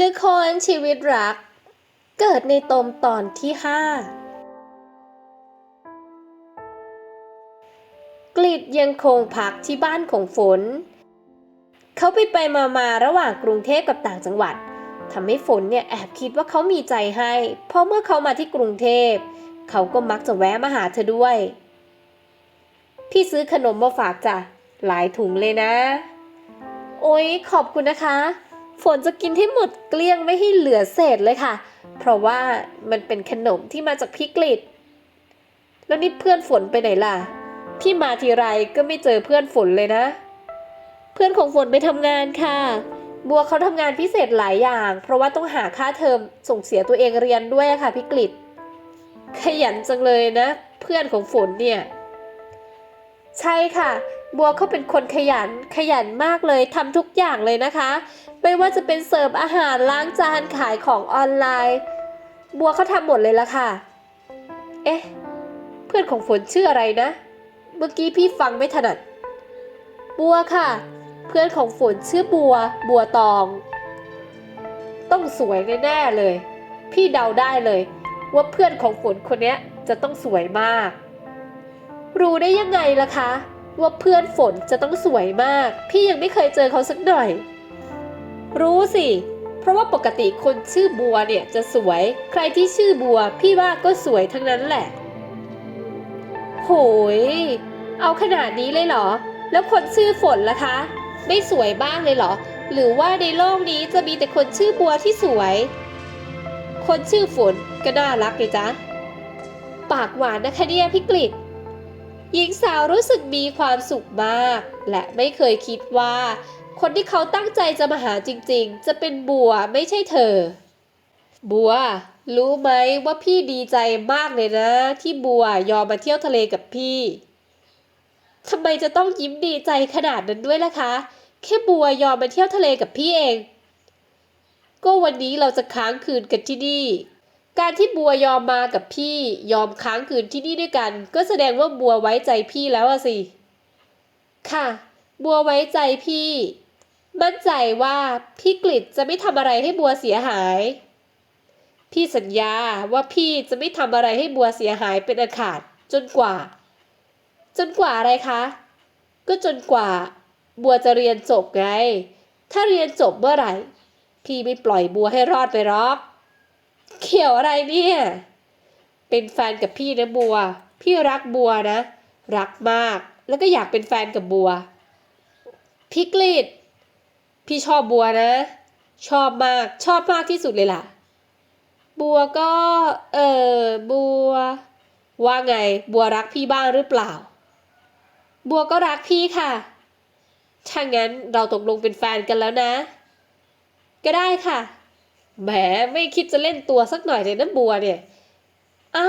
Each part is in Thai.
ละครชีวิตรัก เกิดในตมตอนที่ห้ากลิดยังคงพักที่บ้านของฝน เขาไปไปมามาระหว่างกรุงเทพกับต่างจังหวัดทำให้ฝนเนี่ยแอบคิดว่าเขามีใจให้ เพราะเมื่อเขามาที่กรุงเทพ เขาก็มักจะแวะมาหาเธอด้วย พี่ซื้อขนมมาฝากจ้ะหลายถุงเลยนะ โอ๊ยขอบคุณนะคะ ฝนจะกินที่หมดเกลี้ยงไม่ให้เหลือเศษเลยค่ะ เพราะว่ามันเป็นขนมที่มาจากพี่กฤษแล้วนี่เพื่อนฝนไปไหนล่ะ พี่มาทีไรก็ไม่เจอเพื่อนฝนเลยนะ เพื่อนของฝนไปทำงานค่ะ บัวเขาทำงานพิเศษหลายอย่าง เพราะว่าต้องหาค่าเทอมส่งเสียตัวเองเรียนด้วยค่ะพี่กฤษขยันจังเลยนะ เพื่อนของฝนเนี่ย ใช่ค่ะ บัวเขาเป็นคนขยันขยันมากเลยทำทุกอย่างเลยนะคะ ไม่ว่าจะเป็นเสิร์ฟอาหารล้างจานขายของออนไลน์ บัวเขาทำหมดเลยละค่ะ เอ๊ะ เพื่อนของฝนชื่ออะไรนะ เมื่อกี้พี่ฟังไม่ถนัด บัวค่ะ เพื่อนของฝนชื่อบัว บัวตอง ต้องสวยแน่ๆเลย พี่เดาได้เลย ว่าเพื่อนของฝนคนนี้จะต้องสวยมาก รู้ได้ยังไงล่ะคะ ว่าเพื่อนฝนจะต้องสวยมาก พี่ยังไม่เคยเจอเขาสักหน่อย รู้สิ เพราะว่าปกติคนชื่อบัวเนี่ยจะสวย ใครที่ชื่อบัว พี่ว่าก็สวยทั้งนั้นแหละ โหย เอาขนาดนี้เลยเหรอ แล้วคนชื่อฝนล่ะคะ ไม่สวยบ้างเลยเหรอ หรือว่าในโลกนี้จะมีแต่คนชื่อบัวที่สวย คนชื่อฝนก็น่ารักเลยจ๊ะปากหวานนะคะเนี่ยพี่กฤษ หญิงสาวรู้สึกมีความสุขมาก และไม่เคยคิดว่า คนที่เขาตั้งใจจะมาหาจริงๆ จะเป็นบัวไม่ใช่เธอ บัว รู้ไหมว่าพี่ดีใจมากเลยนะ ที่บัวยอมมาเที่ยวทะเลกับพี่ทำไมจะต้องยิ้มดีใจขนาดนั้นด้วยล่ะคะ แค่บัวยอมมาเที่ยวทะเลกับพี่เอง ก็วันนี้เราจะค้างคืนกันที่นี่ การที่บัวยอมมากับพี่ยอมค้างคืนที่นี่ด้วยกัน ก็แสดงว่าบัวไว้ใจพี่แล้วสิ ค่ะ บัวไว้ใจพี่ มั่นใจว่าพี่กฤษจะไม่ทำอะไรให้บัวเสียหาย พี่สัญญาว่าพี่จะไม่ทำอะไรให้บัวเสียหายเป็นอันขาดจนกว่า จนกว่าอะไรคะ ก็จนกว่า บัวจะเรียนจบไง ถ้าเรียนจบเมื่อไหร่ พี่ไม่ปล่อยบัวให้รอดไปหรอก เขียวอะไรเนี่ย เป็นแฟนกับพี่นะบัว พี่รักบัวนะ รักมาก แล้วก็อยากเป็นแฟนกับบัว พี่กฤษพี่ชอบบัวนะ ชอบมาก ชอบมากที่สุดเลยล่ะ บัวก็ เออ บัว ว่าไง บัวรักพี่บ้างหรือเปล่า บัวก็รักพี่ค่ะ ถ้างั้นเราตกลงเป็นแฟนกันแล้วนะ ก็ได้ค่ะ แหมไม่คิดจะเล่นตัวสักหน่อยเลยนะบัวเนี่ย เอ้า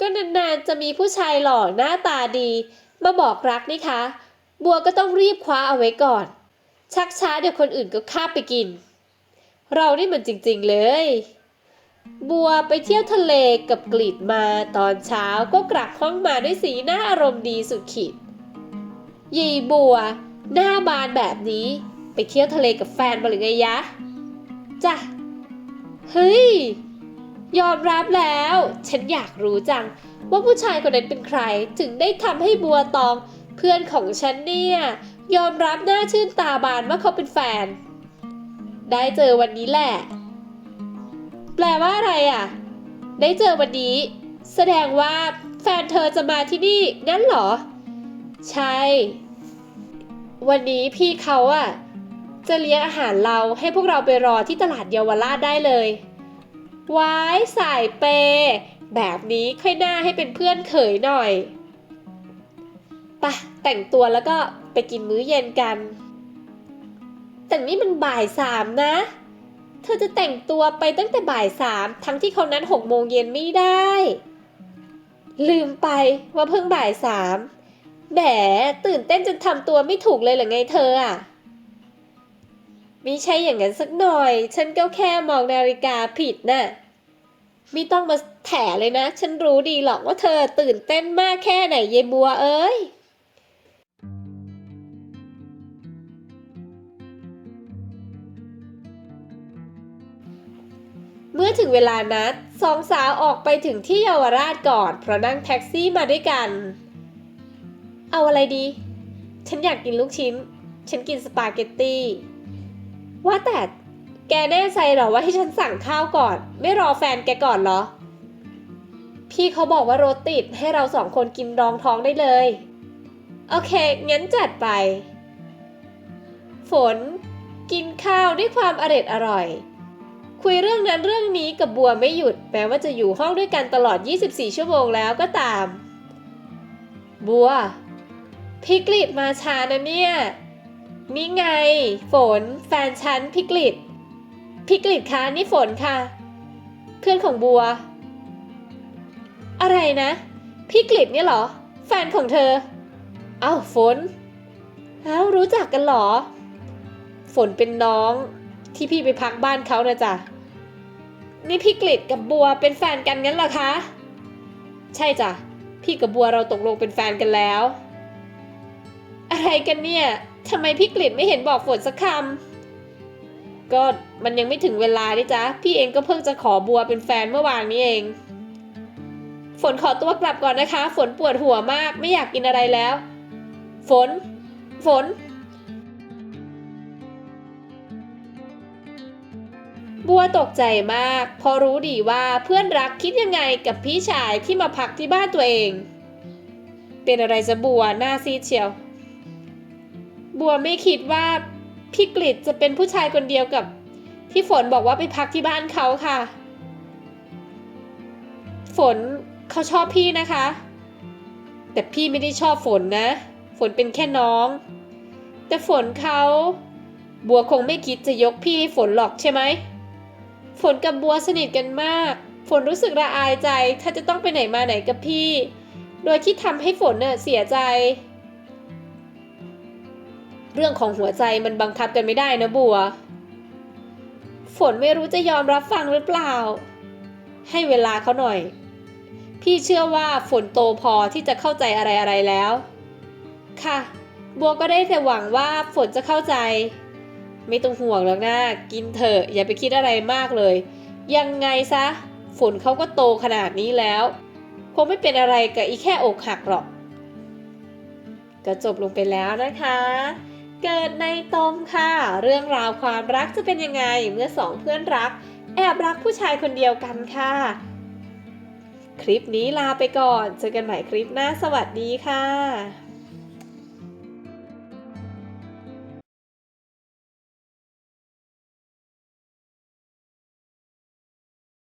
ก็นานๆจะมีผู้ชายหล่อหน้าตาดี มาบอกรักนี่คะ บัวก็ต้องรีบคว้าเอาไว้ก่อน ชักช้าเดี๋ยวคนอื่นก็ข้ามไปกิน เรานี่มันจริงๆเลย บัวไปเที่ยวทะเลกับกลีดมาตอนเช้าก็กลับห้องมาด้วยสีหน้าอารมณ์ดีสุดขีด ยีบัว หน้าบานแบบนี้ ไปเที่ยวทะเลกับแฟนมาหรือไงยะจ้ะ เฮ้ย ยอมรับแล้ว ฉันอยากรู้จัง ว่าผู้ชายคนนั้นเป็นใคร ถึงได้ทำให้บัวตอง เพื่อนของฉันเนี่ย ยอมรับหน้าชื่นตาบานว่าเขาเป็นแฟน ได้เจอวันนี้แหละ แปลว่าอะไรอะ ได้เจอวันนี้ แสดงว่าแฟนเธอจะมาที่นี่งั้นเหรอ ใช่ วันนี้พี่เขาอะ จะเลี้ยงอาหารเราให้พวกเราไปรอที่ตลาดเยาวราชได้เลยว้ายสายเปย์แบบนี้ค่อยหน้าให้เป็นเพื่อนเขยหน่อยปะแต่งตัวแล้วก็ไปกินมื้อเย็นกัน แต่นี่มันบ่ายสามนะ เธอจะแต่งตัวไปตั้งแต่บ่ายสามทั้งที่เขานัดหกโมงเย็นไม่ได้ ลืมไปว่าเพิ่งบ่ายสามแหมตื่นเต้นจนทำตัวไม่ถูกเลยเหรอไงเธออะ ไม่ใช่อย่างนั้นสักหน่อย ฉันก็แค่มองนาฬิกาผิดน่ะ ไม่ต้องมาแถเลยนะ ฉันรู้ดีหรอกว่าเธอตื่นเต้นมากแค่ไหนเยายบัวเอ้ยเมื่อถึงเวลานัดสองสาวออกไปถึงที่เยาวราชก่อน เพราะนั่งแท็กซี่มาด้วยกัน เอาอะไรดี ฉันอยากกินลูกชิ้น ฉันกินสปาเกตตี้ ว่าแต่แกแน่ใจเหรอว่าให้ฉันสั่งข้าวก่อน ไม่รอแฟนแกก่อนเหรอ พี่เขาบอกว่ารถติดให้เราสองคนกินรองท้องได้เลย โอเค งั้นจัดไป ฝน กินข้าวด้วยความอร็ดอร่อย คุยเรื่องนั้นเรื่องนี้กับบัวไม่หยุด แม้ว่าจะอยู่ห้องด้วยกันตลอด 24 ชั่วโมงแล้วก็ตาม บัวพิกฤตมาช้านะเนี่ย นี่ไง ฝน แฟนฉันพิกฤตพิกฤตคะนี่ฝนค่ะ เพื่อนของบัว อะไรนะพิกฤตเนี่ยเหรอ แฟนของเธอ เอ้าฝนเอ้ารู้จักกันเหรอ ฝนเป็นน้องที่พี่ไปพักบ้านเขานะจ๊ะนี่พี่กฤตกับบัวเป็นแฟนกันงั้นเหรอคะ ใช่จ้ะ พี่กับบัวเราตกลงเป็นแฟนกันแล้ว อะไรกันเนี่ย ทำไมพี่กฤตไม่เห็นบอกฝนสักคำก็มันยังไม่ถึงเวลาดิจ๊ะ พี่เองก็เพิ่งจะขอบัวเป็นแฟนเมื่อวานนี้เอง ฝนขอตัวกลับก่อนนะคะ ฝนปวดหัวมากไม่อยากกินอะไรแล้ว ฝน ฝน บัวตกใจมากพราะรู้ดีว่าเพื่อนรักคิดยังไงกับพี่ชายที่มาพักที่บ้านตัวเอง เป็นอะไรจะบัวหน้าซีดเชียว บัวไม่คิดว่าพี่กฤษจะเป็นผู้ชายคนเดียวกับ ที่ฝนบอกว่าไปพักที่บ้านเขาค่ะ ฝนเขาชอบพี่นะคะ แต่พี่ไม่ได้ชอบฝนนะ ฝนเป็นแค่น้อง แต่ฝนเขาบัวคงไม่คิดจะยกพี่ให้ฝนหรอกใช่ไหม ฝนกับบัวสนิทกันมาก ฝนรู้สึกระอายใจ ถ้าจะต้องไปไหนมาไหนกับพี่ โดยที่ทำให้ฝนเน่ะเสียใจ เรื่องของหัวใจมันบังคับกันไม่ได้นะบัว ฝนไม่รู้จะยอมรับฟังหรือเปล่า ให้เวลาเขาหน่อย พี่เชื่อว่าฝนโตพอที่จะเข้าใจอะไรอะไรแล้ว ค่ะ บัวก็ได้แต่หวังว่าฝนจะเข้าใจ ไม่ต้องห่วงหรอกนะกินเถอะอย่าไปคิดอะไรมากเลย ยังไงซะ ฝนเขาก็โตขนาดนี้แล้วคงไม่เป็นอะไรกับอีแค่อกหักหรอกก็จบลงไปแล้วนะคะ เกิดในตมค่ะ เรื่องราวความรักจะเป็นยังไงเมื่อสองเพื่อนรัก แอบรักผู้ชายคนเดียวกันค่ะ คลิปนี้ลาไปก่อน เจอกันใหม่คลิปหน้าสวัสดีค่ะ